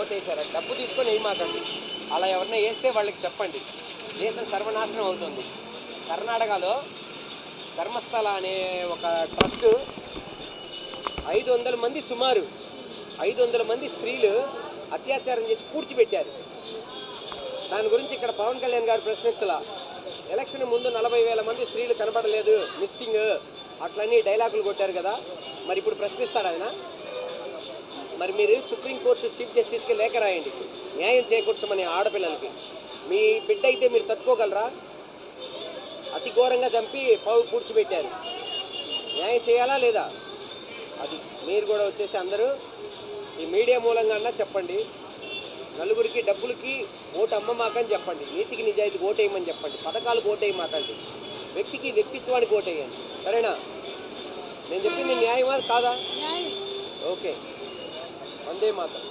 ఓటేసారా? డబ్బు తీసుకొని వేయమాకండి అలా ఎవరన్నా వేస్తే వాళ్ళకి చెప్పండి. దేశం సర్వనాశనం అవుతుంది. కర్ణాటకలో ధర్మస్థల అనే ఒక ట్రస్ట్ ఐదు వందల మంది సుమారు ఐదు వందల మంది స్త్రీలు అత్యాచారం చేసి పూడ్చిపెట్టారు దాని గురించి ఇక్కడ పవన్ కళ్యాణ్ గారు ప్రశ్నించలా. ఎలక్షన్ ముందు నలభై వేల మంది స్త్రీలు కనపడలేదు మిస్సింగ్ అట్లన్నీ డైలాగులు కొట్టారు కదా. మరి ఇప్పుడు ప్రశ్నిస్తాడు ఆయన. మరి మీరు సుప్రీంకోర్టు చీఫ్ జస్టిస్కి లేఖ రాయండి. న్యాయం చేకూర్చమని ఆడపిల్లలకి. మీ బిడ్డ అయితే మీరు తట్టుకోగలరా? అతి ఘోరంగా చంపి పౌ పూడ్చిపెట్టారు. న్యాయం చేయాలా లేదా? అది మీరు కూడా వచ్చేసి అందరూ ఈ మీడియా మూలంగా అన్నా చెప్పండి. నలుగురికి డబ్బులకి ఓటు అమ్మమాకని చెప్పండి. నీతికి నిజాయితీకి ఓటేయమని చెప్పండి. పథకాలకు ఓటేయమాకండి. వ్యక్తికి వ్యక్తిత్వానికి ఓటేయండి. సరేనా? నేను చెప్పింది న్యాయమా కాదా? ఓకే. వందే మాత్రం.